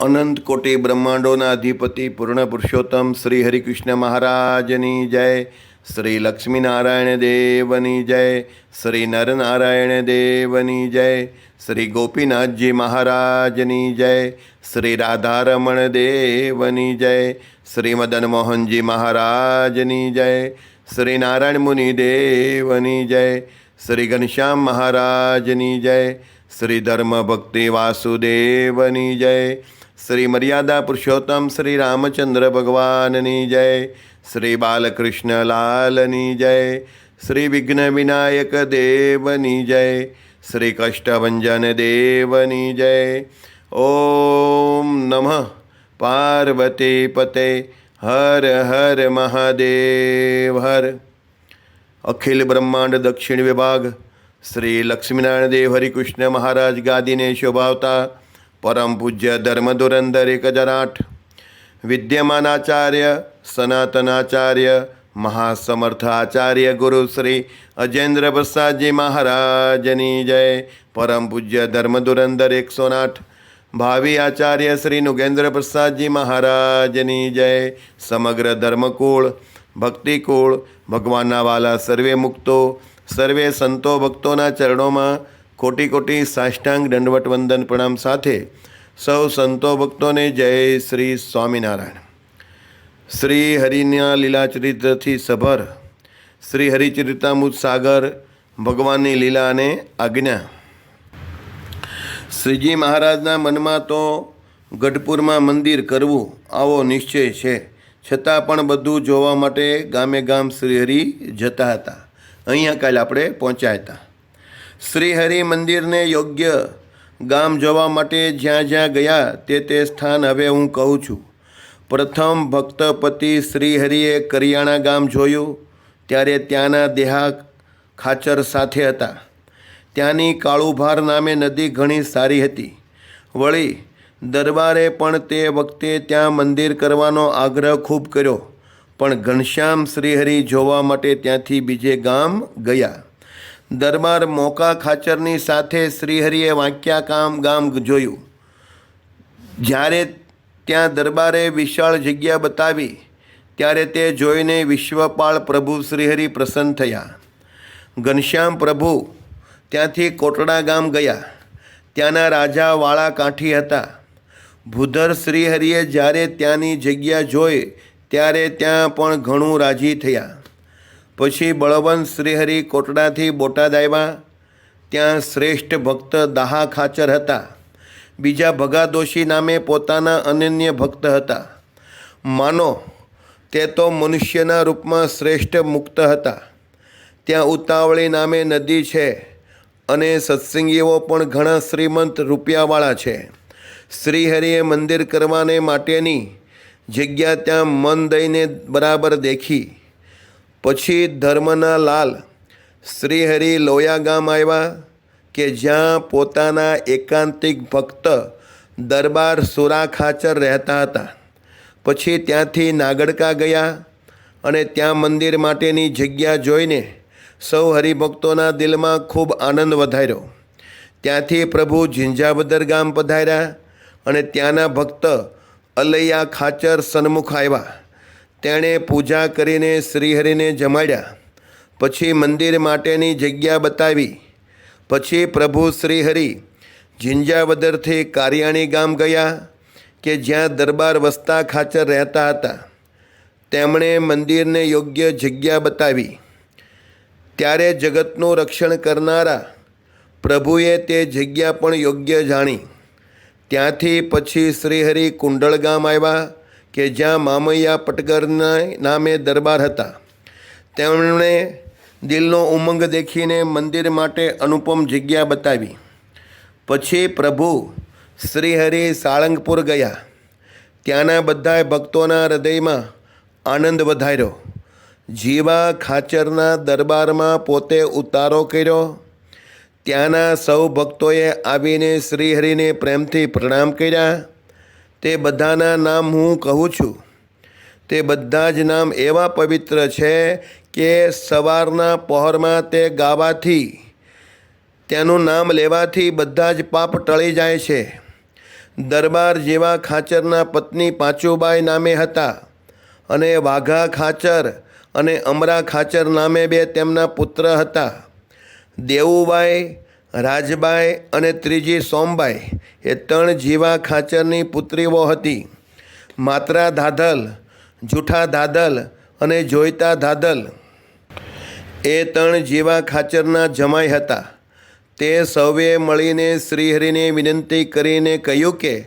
અનંત કોટી બ્રહ્માંડોના અધિપતિ પૂર્ણ પુરુષોત્તમ શ્રી હરિકૃષ્ણ મહારાજની જય. શ્રી લક્ષ્મીનારાયણ દેવની જય. શ્રી નરનારાયણ દેવની જય. શ્રી ગોપીનાથજી મહારાજની જય. શ્રી રાધારમણ દેવની જય. શ્રી મદન મોહનજી મહારાજની જય. શ્રી નારાયણ મુનિ દેવની જય. શ્રી ઘનશ્યામ મહારાજની જય. શ્રી ધર્મ ભક્તિ વાસુદેવની જય. શ્રી મર્યાદા પુરુષોત્તમ શ્રી રામચંદ્ર ભગવાનની જય શ્રી બાલકૃષ્ણ લાલની જય શ્રી વિઘ્ન વિનાયક દેવની જય શ્રી કષ્ટભંજન દેવની જય ઓમ નમઃ પાર્વતી પતે હર હર મહાદેવ હર અખિલ બ્રહ્માંડ દક્ષિણ વિભાગ શ્રી લક્ષ્મીનારાયણ દેવ હરિકૃષ્ણ મહારાજ ગાદીને શોભાવતા પરમ પૂજ્ય ધર્મધુરંધર એક હજાર આઠ વિદ્યમાન આચાર્ય સનાતનાચાર્ય, મહાસમર્થ આચાર્ય ગુરુ શ્રી અજેન્દ્ર પ્રસાદજી મહારાજની જય. પરમ પૂજ્ય ધર્મધુરંધર એકસો આઠ, ભાવિ આચાર્ય શ્રી નુગેન્દ્ર પ્રસાદજી મહારાજની જય. સમગ્ર ધર્મકુળ, ભક્તિકુળ, ભગવાનના વાલા સર્વે મુક્તો, સર્વે સંતો ભક્તોના ચરણોમાં કોટી કોટી સાષ્ટાંગ દંડવટ વંદન પ્રણામ સાથે સૌ સંતો ભક્તોને જય શ્રી સ્વામિનારાયણ. શ્રી હરિના લીલાચરિત્રથી સભર, શ્રી હરિચરિતામૃત સાગર, ભગવાનની લીલા અને આજ્ઞા. શ્રીજી મહારાજના મનમાં તો ગઢપુરમાં મંદિર કરવું આવો નિશ્ચય છે. છતાં પણ બધું જોવા માટે ગામે ગામ શ્રીહરિ જતા હતા. અહીંયા કાલે આપણે પહોંચ્યા હતા. શ્રીહરિ મંદિરને યોગ્ય ગામ જોવા માટે જ્યાં જ્યાં ગયા તે તે સ્થાન હવે હું કહું છું. પ્રથમ ભક્તપતિ શ્રીહરિએ કરિયાણા ગામ જોયું, ત્યારે ત્યાંના દેહા ખાચર સાથે હતા. ત્યાંની કાળુભાર નામે નદી ઘણી સારી હતી. વળી, દરબારે પણ તે વખતે ત્યાં મંદિર કરવાનો આગ્રહ ખૂબ કર્યો, પણ ઘનશ્યામ શ્રીહરિ જોવા માટે ત્યાંથી બીજે ગામ ગયા. દરબાર મોકા ખાચરની સાથે શ્રીહરિએ વાંક્યા કામ ગામ જોયું. જ્યારે ત્યાં દરબારે વિશાળ જગ્યા બતાવી, ત્યારે તે જોઈને વિશ્વપાળ પ્રભુ શ્રીહરિ પ્રસન્ન થયા. ઘનશ્યામ પ્રભુ ત્યાંથી કોટડા ગામ ગયા. ત્યાંના રાજા વાળા કાંઠી હતા. ભૂધર શ્રીહરિએ જ્યારે ત્યાંની જગ્યા જોઈ, ત્યારે ત્યાં પણ ઘણું રાજી થયા. પછી બળવંત શ્રીહરિ કોટડાથી બોટાદ આવ્યા. ત્યાં શ્રેષ્ઠ ભક્ત દાહા ખાચર હતા. બીજા ભગાદોશી નામે પોતાના અનન્ય ભક્ત હતા. માનો, તે તો મનુષ્યના રૂપમાં શ્રેષ્ઠ મુક્ત હતા. ત્યાં ઉતાવળી નામે નદી છે અને સત્સંગીઓ પણ ઘણા શ્રીમંત રૂપિયાવાળા છે. શ્રીહરિએ મંદિર કરવાને માટેની જગ્યા ત્યાં મન દઈને બરાબર દેખી. પછી ધર્મના લાલ શ્રીહરિ લોયા ગામ આવ્યા કે જ્યાં પોતાના એકાંતિક ભક્ત દરબાર સુરા ખાચર રહેતા હતા. પછી ત્યાંથી નાગડકા ગયા અને ત્યાં મંદિર માટેની જગ્યા જોઈને સૌ હરિભક્તોના દિલમાં ખૂબ આનંદ વધાર્યો. ત્યાંથી પ્રભુ ઝીંઝાબદર ગામ પધાર્યા અને ત્યાંના ભક્ત અલૈયા ખાચર સન્મુખ આવ્યા. તેણે પૂજા કરીને શ્રીહરિને જમાડ્યા. પછી મંદિર માટેની જગ્યા બતાવી. પછી પ્રભુ શ્રીહરિ ઝીંઝાવદરથી કારિયાણી ગામ ગયા કે જ્યાં દરબાર વસ્તા ખાચર રહેતા હતા. તેમણે મંદિરને યોગ્ય જગ્યા બતાવી. ત્યારે જગતનું રક્ષણ કરનારા પ્રભુએ તે જગ્યા પણ યોગ્ય જાણી. ત્યાંથી પછી શ્રીહરિ કુંડળ ગામ આવ્યા કે જ્યાં મામૈયા પટગરના નામે દરબાર હતા, તેમણે દિલનો ઉમંગ દેખીને મંદિર માટે અનુપમ જગ્યા બતાવી. પછી પ્રભુ શ્રીહરિ સાળંગપુર ગયા. ત્યાંના બધા ભક્તોના હૃદયમાં આનંદ વધાર્યો. જીવા ખાચરના દરબારમાં પોતે ઉતારો કર્યો. ત્યાંના સૌ ભક્તોએ આવીને શ્રીહરિને પ્રેમથી પ્રણામ કર્યા. તે બધાના નામ હું કહું છું. તે બધા જ નામ એવા પવિત્ર છે કે સવારના પહોરમાં તે ગાવાથી તેનું નામ લેવાથી બધા જ પાપ ટળી જાય છે. દરબાર જેવા ખાચરના પત્ની પાંચુબાઈ નામે હતા અને વાઘા ખાચર અને અમરા ખાચર નામે બે તેમના પુત્ર હતા. દેવુબાઈ રાજબાઈ અને ત્રીજી સોમબાઈ એ ત્રણ જીવા ખાચરની પુત્રીઓ હતી. માત્રા ધાધલ, જૂઠા ધાધલ અને જોઈતા ધાધલ. એ ત્રણ જીવા ખાચરના જમાઈ હતા. તે સૌએ મળીને શ્રીહરિને વિનંતી કરીને કહ્યું કે,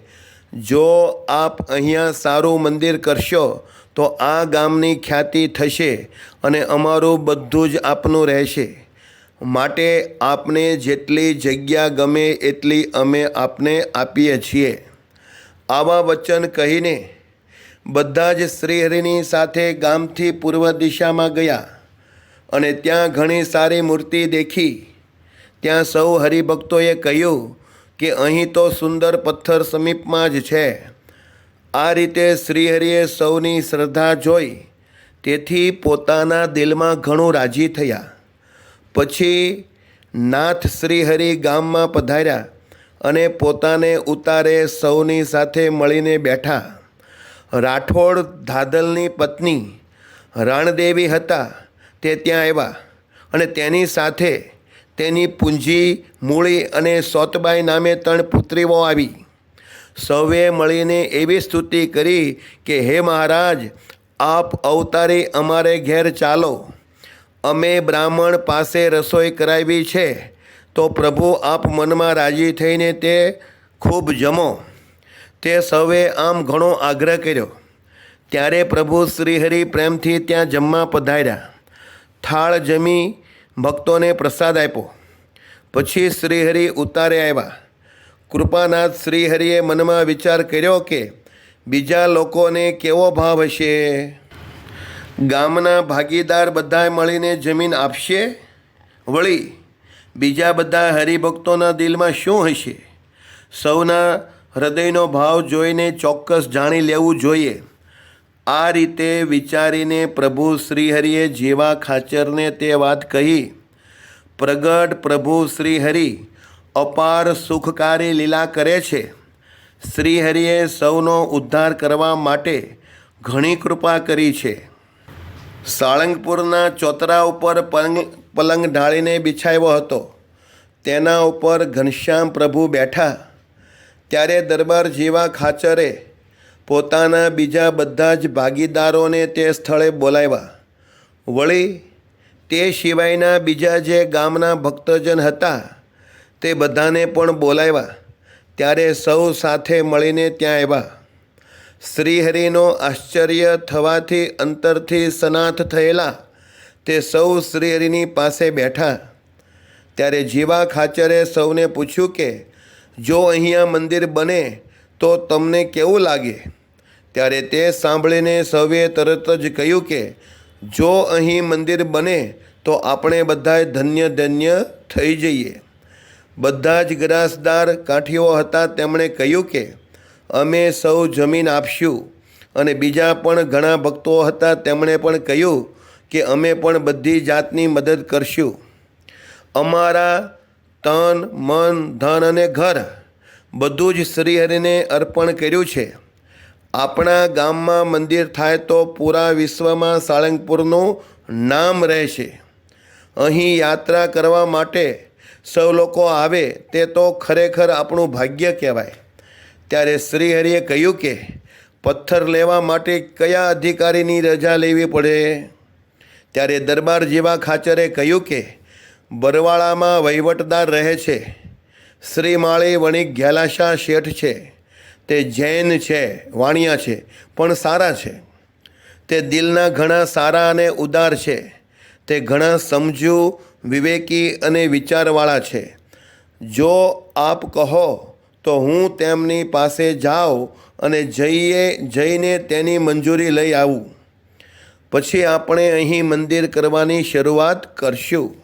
જો આપ અહીંયા સારું મંદિર કરશો, તો આ ગામની ખ્યાતિ થશે અને અમારું બધું જ આપનું રહેશે. માટે આપને જેટલી જગ્યા ગમે એટલી અમે આપને આપીએ છીએ. આવા વચન કહીને બધા જ શ્રીહરિની સાથે ગામથી પૂર્વ દિશામાં ગયા અને ત્યાં ઘણી સારી મૂર્તિ દેખી. ત્યાં સૌ હરિભક્તોએ કહ્યું કે અહીં તો સુંદર પથ્થર સમીપમાં જ છે. આ રીતે શ્રીહરિએ સૌની શ્રદ્ધા જોઈ તેથી પોતાના દિલમાં ઘણું રાજી થયા. પછી નાથ શ્રીહરિ ગામમાં પધાર્યા અને પોતાને ઉતારે સૌની સાથે મળીને બેઠા. રાઠોડ ધાદલની પત્ની રાણદેવી હતા, તે ત્યાં આવ્યા અને તેની સાથે તેની પૂંજી, મૂળી અને સોતબાઈ નામે ત્રણ પુત્રીઓ આવી. સૌએ મળીને એવી સ્તુતિ કરી કે, હે મહારાજ, આપ અવતારી અમારે ઘેર ચાલો. અમે બ્રાહ્મણ પાસે રસોઈ કરાવી છે, તો પ્રભુ આપ મનમાં રાજી થઈને તે ખૂબ જમો. તે સૌએ આમ ઘણો આગ્રહ કર્યો. ત્યારે પ્રભુ શ્રીહરિ પ્રેમથી ત્યાં જમવા પધાર્યા. થાળ જમી ભક્તોને પ્રસાદ આપ્યો. પછી શ્રીહરિ ઉતારે આવ્યા. કૃપાનાથ શ્રીહરિએ મનમાં વિચાર કર્યો કે બીજા લોકોને કેવો ભાવ હશે? ગામના ભાગીદાર બધા મળીને જમીન આપશે? વળી, બીજા બધા હરિભક્તોના દિલમાં શું હશે? સૌના હૃદયનો ભાવ જોઈને ચોક્કસ જાણી લેવું જોઈએ. આ રીતે વિચારીને પ્રભુ શ્રીહરિએ જેવા ખાચરને તે વાત કહી, પ્રગટ પ્રભુ શ્રીહરિ, અપાર સુખકારી લીલા કરે છે. શ્રીહરિએ સૌનો ઉદ્ધાર કરવા માટે ઘણી કૃપા કરી છે. સાળંગપુરના ચોતરા ઉપર પલંગ પલંગ ઢાળીને બિછાવ્યો હતો. તેના ઉપર ઘનશ્યામ પ્રભુ બેઠા. ત્યારે દરબાર જેવા ખાચરે પોતાના બીજા બધા જ ભાગીદારોને તે સ્થળે બોલાવ્યા. વળી તે સિવાયના બીજા જે ગામના ભક્તજન હતા તે બધાને પણ બોલાવ્યા. ત્યારે સૌ સાથે મળીને ત્યાં આવ્યા. શ્રીહરિનો આશ્ચર્ય થવાથી અંતરથી સનાથ થયેલા તે સૌ શ્રીહરિની પાસે બેઠા. ત્યારે જીવા ખાચરે સૌને પૂછ્યું કે, જો અહીંયા મંદિર બને તો તમને કેવું લાગે? ત્યારે તે સાંભળીને સૌએ તરત જ કહ્યું કે, જો અહીં મંદિર બને તો આપણે બધાય ધન્ય ધન્ય થઈ જઈએ. બધા જ ગ્રાસદાર કાઠીઓ હતા, તેમણે કહ્યું કે અમે સૌ જમીન આપશું. અને બીજા પણ ઘણા ભક્તો હતા, તેમણે પણ કહ્યું કે અમે પણ બધી જાતની મદદ કરશું. અમારા તન, મન, ધન અને ઘર બધું જ શ્રીહરિને અર્પણ કર્યું છે. આપણા ગામમાં મંદિર થાય તો પૂરા વિશ્વમાં સાળંગપુરનું નામ રહેશે. અહીં યાત્રા કરવા માટે સૌ લોકો આવે, તે તો ખરેખર આપણું ભાગ્ય કહેવાય. ત્યારે શ્રીહરિએ કહ્યું કે, પથ્થર લેવા માટે કયા અધિકારીની રજા લેવી પડે? ત્યારે દરબાર જેવા ખાચરે કહ્યું કે, બરવાળામાં વહીવટદાર રહે છે. શ્રી માળી વણિક ઘેલાશા શેઠ છે. તે જૈન છે, વાણિયા છે, પણ સારા છે. તે દિલના ઘણા સારા અને ઉદાર છે. તે ઘણા સમજુ, વિવેકી અને વિચારવાળા છે. જો આપ કહો તો હું તેમની પાસે જાઉં અને જઈએ, જઈને તેની મંજૂરી લઈ આવું. પછી આપણે અહીં મંદિર કરવાની શરૂઆત કરશું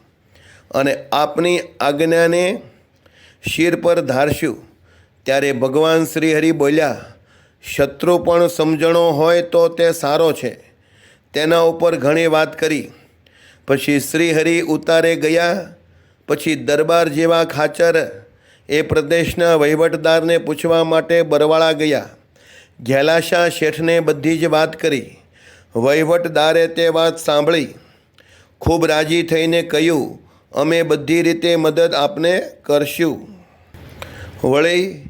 અને આપની આજ્ઞાને શિર પર ધારશું. ત્યારે ભગવાન શ્રી હરિ બોલ્યા, શત્રુ પણ સમજણો હોય તો તે સારો છે. તેના ઉપર ઘણી વાત કરી. પછી શ્રી હરિ ઉતારે ગયા. પછી દરબાર જેવા ખાચર એ પ્રદેશના વહીવટદારને પૂછવા માટે બરવાળા ગયા. ઘેલાશા શેઠને બધી જ વાત કરી. વહીવટદારે તે વાત સાંભળી. ખૂબ રાજી થઈને કહ્યું, અમે બધી રીતે મદદ આપને કરશું. વળી,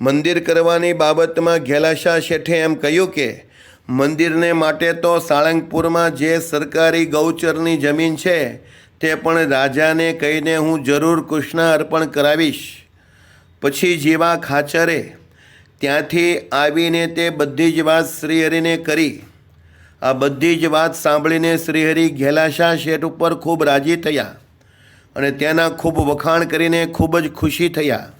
મંદિર કરવાની બાબતમાં ઘેલાશા શેઠે એમ કહ્યું કે, મંદિરને માટે તો સાળંગપુરમાં જે સરકારી ગૌચરની જમીન છે, તે પણ રાજાને કહીને હું જરૂર કૃષ્ણ અર્પણ કરાવીશ. પછી જેવા ખાચરે ત્યાંથી આવીને તે બધી જ વાત શ્રીહરિને કરી. આ બધી જ વાત સાંભળીને શ્રીહરિ ઘેલાશા શેઠ ઉપર ખૂબ રાજી થયા અને તેના ખૂબ વખાણ કરીને ખૂબ જ ખુશી થયા.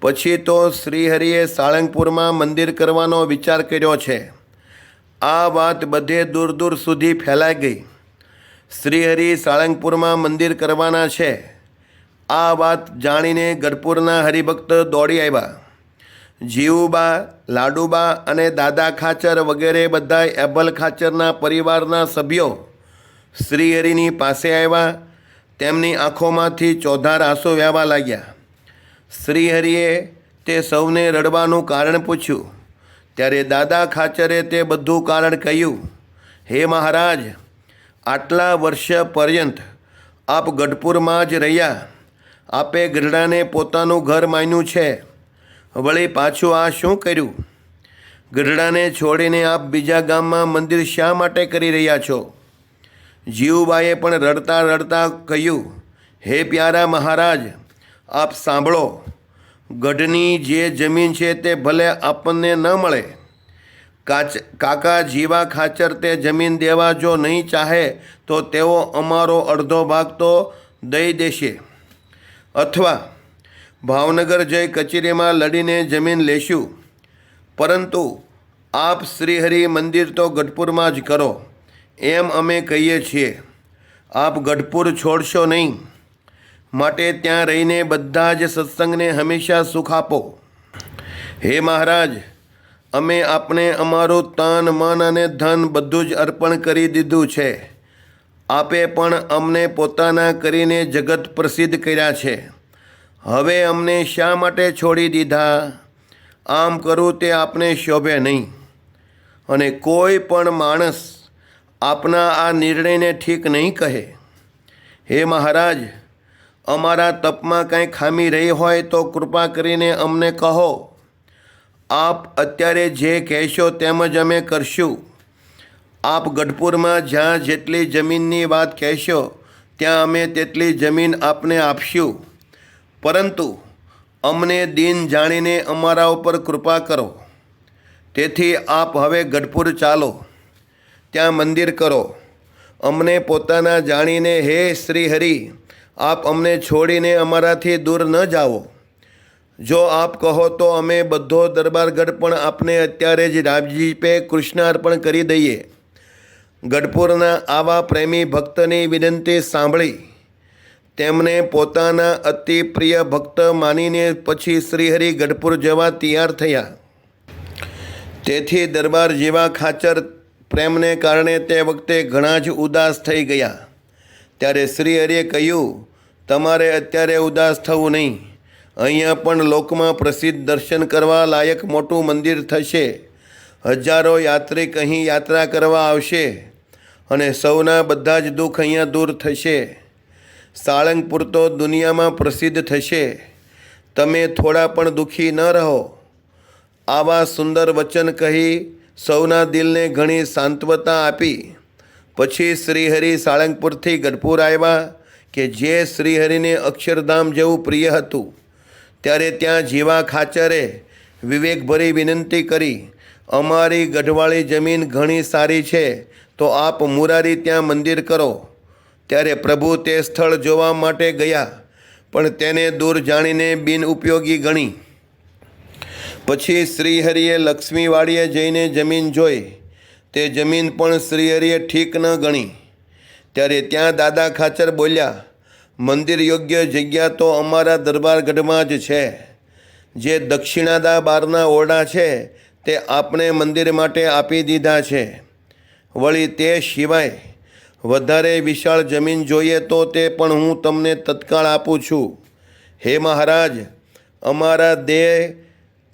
પછી તો શ્રીહરિએ સાળંગપુરમાં મંદિર કરવાનો વિચાર કર્યો છે. આ વાત બધે દૂર દૂર સુધી ફેલાઈ ગઈ. શ્રીહરિ સાળંગપુરમાં મંદિર કરવાના છે. આ વાત જાણીને ગઢપુરના હરિભક્ત દોડી આવ્યા. જીવુબા, લાડુબા અને દાદા ખાચર વગેરે બધા એબલ ખાચરના પરિવારના સભ્યો શ્રીહરિની પાસે આવ્યા. તેમની આંખોમાંથી ચોધાર આંસુ વહેવા લાગ્યા. શ્રીહરિએ તે સૌને રડવાનું કારણ પૂછ્યું. ત્યારે દાદા ખાચરે તે બધું કારણ કહ્યું, હે મહારાજ, આટલા વર્ષ પર્યંત આપ ગઢપુરમાં જ રહ્યા. આપે ગઢડાને પોતાનું ઘર માન્યું છે. વળી પાછું આ શું કર્યું? ગઢડાને છોડીને આપ બીજા ગામમાં મંદિર શા માટે કરી રહ્યા છો? જીવુબાઈએ પણ રડતા રડતા કહ્યું, હે પ્યારા મહારાજ, આપ સાંભળો. ગઢની જે જમીન છે તે ભલે આપણને ન મળે. કાચ, કાકા જીવા ખાચર તે જમીન દેવા જો નહીં ચાહે તો તેઓ અમારો અડધો ભાગ તો દઈ દેશે. અથવા ભાવનગર જઈ કચેરીમાં લડીને જમીન લેશું. પરંતુ આપ શ્રીહરિ મંદિર તો ગઢપુરમાં જ કરો, એમ અમે કહીએ છીએ. આપ ગઢપુર છોડશો નહીં. માટે ત્યાં રહીને બધા જ સત્સંગને હંમેશા સુખ આપો. હે મહારાજ, અમે આપને અમારું તન, મન અને ધન બધું જ અર્પણ કરી દીધું છે. આપે પણ અમને પોતાના કરીને જગત પ્રસિદ્ધ કર્યા છે. હવે અમને શા માટે છોડી દીધા? આમ કરવું તે આપને શોભે નહીં. અને કોઈ પણ માણસ આપના આ નિર્ણયને ઠીક નહીં કહે. હે મહારાજ, અમારા તપમાં કંઈ ખામી રહી હોય તો કૃપા કરીને અમને કહો. આપ અત્યારે જે કહેશો તેમ જ અમે કરશું. આપ ગઢપુરમાં જ્યાં જેટલી જમીનની વાત કહેશો, ત્યાં અમે તેટલી જમીન આપને આપશું. પરંતુ અમને દિન જાણીને અમારા ઉપર કૃપા કરો. તેથી આપ હવે ગઢપુર ચાલો. ત્યાં મંદિર કરો. અમને પોતાના જાણીને, હે શ્રી હરિ, આપ અમને છોડીને અમારાથી દૂર ન જાઓ. જો આપ કહો તો અમે બધો દરબારગઢ પણ આપને અત્યારે જ રામજીપે કૃષ્ણ અર્પણ કરી દઈએ. ગઢપુરના આવા પ્રેમી ભક્તની વિનંતી સાંભળી તેમને પોતાના અતિ પ્રિય ભક્ત માનીને પછી શ્રીહરિ ગઢપુર જવા તૈયાર થયા. તેથી દરબાર જેવા ખાચર પ્રેમને કારણે તે વખતે ઘણા જ ઉદાસ થઈ ગયા. ત્યારે શ્રીહરિએ કહ્યું, તમારે અત્યારે ઉદાસ થવું નહીં. અહીંયા પણ લોકમાં પ્રસિદ્ધ દર્શન કરવા લાયક મોટું મંદિર થશે. હજારો યાત્રિક અહીં યાત્રા કરવા આવશે અને સૌના બધા જ દુઃખ અહીંયા દૂર થશે. સાળંગપુર તો દુનિયામાં પ્રસિદ્ધ થશે. તમે થોડા પણ દુઃખી ન રહો. આવા સુંદર વચન કહી સૌના દિલને ઘણી સાંત્વતા આપી. પછી શ્રીહરિ સાળંગપુરથી ગઢપુર આવ્યા કે જે શ્રીહરિને અક્ષરધામ જેવું પ્રિય હતું. ત્યારે ત્યાં જીવા ખાચરે વિવેકભરી વિનંતી કરી અમારી ગઢવાળી જમીન ઘણી સારી છે, તો આપ મુરારી ત્યાં મંદિર કરો. ત્યારે પ્રભુ તે સ્થળ જોવા માટે ગયા, પણ તેને દૂર જાણીને બિનઉપયોગી ગણી. પછી શ્રીહરિએ લક્ષ્મીવાડીએ જઈને જમીન જોઈ. તે જમીન પણ શ્રીહરિએ ઠીક ન ગણી. ત્યારે ત્યાં દાદા ખાચર બોલ્યા, મંદિર યોગ્ય જગ્યા તો અમારા દરબારગઢમાં જ છે. જે દક્ષિણાદા બારના ઓરડા છે તે આપણે મંદિર માટે આપી દીધા છે. વળી તે સિવાય વધારે વિશાળ જમીન જોઈએ તો તે પણ હું તમને તત્કાળ આપું છું. હે મહારાજ, અમારા દેહ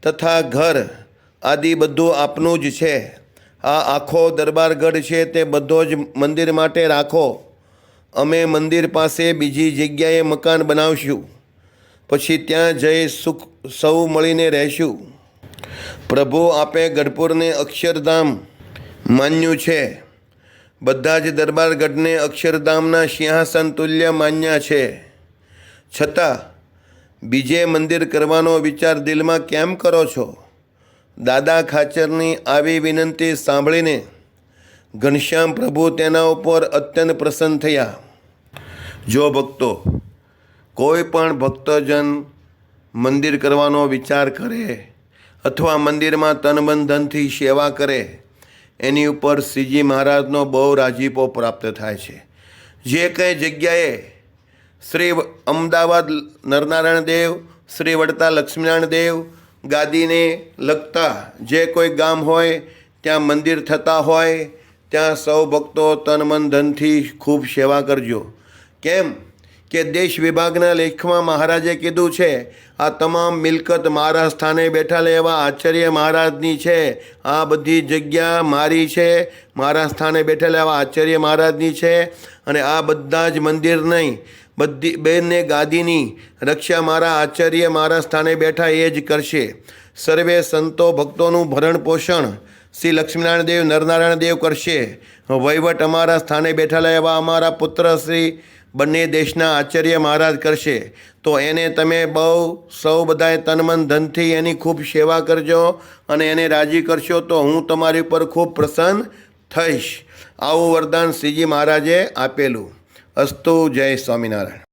તથા ઘર આદિ બધું આપનું જ છે. આ આખો દરબારગઢ છે તે બધો જ મંદિર માટે રાખો. અમે મંદિર પાસે બીજી જગ્યાએ મકાન બનાવશું. પછી ત્યાં જઈ સુખ સૌ મળીને રહેશું. પ્રભુ, આપે ગઢપુરને અક્ષરધામ માન્યું છે. બધા જ દરબારગઢને અક્ષરધામના સિંહાસન તુલ્ય માન્યા છે. છતાં, બીજે મંદિર કરવાનો વિચાર દિલમાં કેમ કરો છો? દાદા ખાચરની આવી વિનંતી સાંભળીને ઘનશ્યામ પ્રભુ તેના ઉપર અત્યંત પ્રસન્ન થયા. જો ભક્તો, કોઈ પણ ભક્તજન મંદિર કરવાનો વિચાર કરે અથવા મંદિરમાં તન ધનથી સેવા કરે, એની ઉપર શ્રીજી મહારાજનો બહુ રાજીપો પ્રાપ્ત થાય છે. જે કંઈ જગ્યાએ શ્રી અમદાવાદ નરનારાયણ દેવ, શ્રી વડતા લક્ષ્મીનારાયણ દેવ ગાદીને લગતા જે કોઈ ગામ હોય, ત્યાં મંદિર થતા હોય, ત્યાં સૌ ભક્તો તન મન ધનથી ખૂબ સેવા કરજો. કેમ? કે દેશ વિભાગના લેખમાં મહારાજે કીધું છે, આ તમામ મિલકત મારા સ્થાને બેઠા એવા આચાર્ય મહારાજની છે. આ બધી જગ્યા મારી છે. મારા સ્થાને બેઠેલા એવા આચાર્ય મહારાજની છે. અને આ બધા જ મંદિર નહીં. બધી બેનને ગાદીની રક્ષા મારા આચાર્ય મારા સ્થાને બેઠા એ જ કરશે. સર્વે સંતો ભક્તોનું ભરણ પોષણ શ્રી લક્ષ્મીનારાયણ દેવ, નરનારાયણ દેવ કરશે. વહીવટ અમારા સ્થાને બેઠેલા એવા અમારા પુત્ર શ્રી બંને દેશના આચાર્ય મહારાજ કરશે, તો એને તમે બહુ, સૌ બધાએ તનમન ધનથી એની ખૂબ સેવા કરજો અને એને રાજી કરશો તો હું તમારી ઉપર ખૂબ પ્રસન્ન થઈશ. આવું વરદાન શ્રીજી મહારાજે આપેલું. અસ્તુ જય સ્વામિનારાયણ.